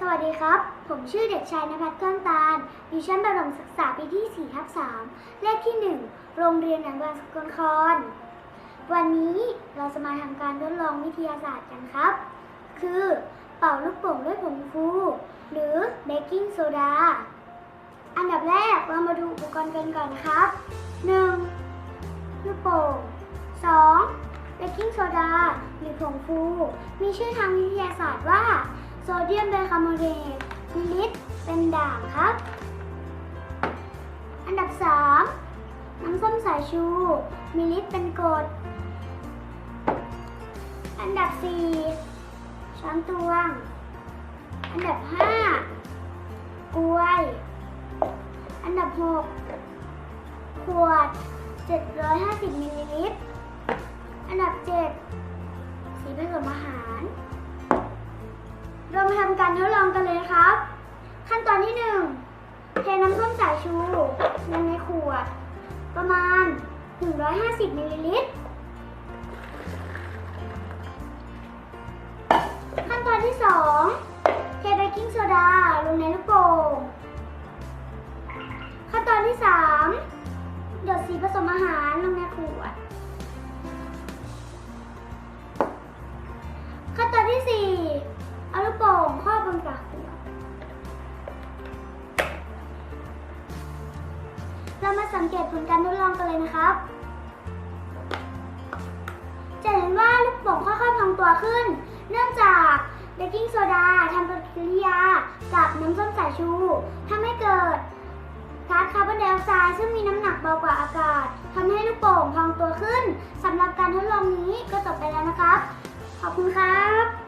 สวัสดีครับ ผมชื่อเด็กชายนภัสเครื่องตาล อยู่ชั้นประถมศึกษาปีที่4ทับ3เลขที่ 1 โรงเรียนหนังบางสกลนครวันนี้เราจะมาทำการทดลองวิทยาศาสตร์กันครับ คือ เป่าลูกโป่งด้วยผงฟู หรือเบกกิ้งโซดา อันดับแรกเรามาดูอุปกรณ์กันก่อนครับ 1. ลูกโป่ง 2. เบกกิ้งโซดา หรือผงฟู มีชื่อทางวิทยาศาสตร์ว่า โซเดียมไบคาร์บอเนตมิลิตรเป็นด่างครับ อันดับ 3 น้ำส้มสายชู มิลลิตรเป็นกรด อันดับ 4 ช้อนตวง อันดับ 5 กล้วย อันดับ 6 ขวด 750มิลลิ เรามาทำการทดลองกันเลยครับ ขั้นตอนที่ 1 เทน้ำส้มสายชูลงในขวด ประมาณ 150มิลลิลิตร ขั้นตอนที่ 2 เทเบกกิ้งโซดาลงในลูกโป่งขั้นตอนที่ 3 หยดสีผสมอาหารลงในขวด งครอบบนฝาขวดเรามาสังเกตผลการทดลองกันเลยนะครับ จะเห็นว่าลูกโป่งค่อยๆพองตัวขึ้น เนื่องจากเบกกิ้งโซดาทำปฏิกิริยากับน้ำส้มสายชูทำให้เกิดก๊าซคาร์บอนไดออกไซด์ซึ่งมีน้ำหนักเบากว่าอากาศทำให้ลูกโป่งพองตัวขึ้นสำหรับการทดลองนี้ก็จบไปแล้วนะครับ ขอบคุณครับ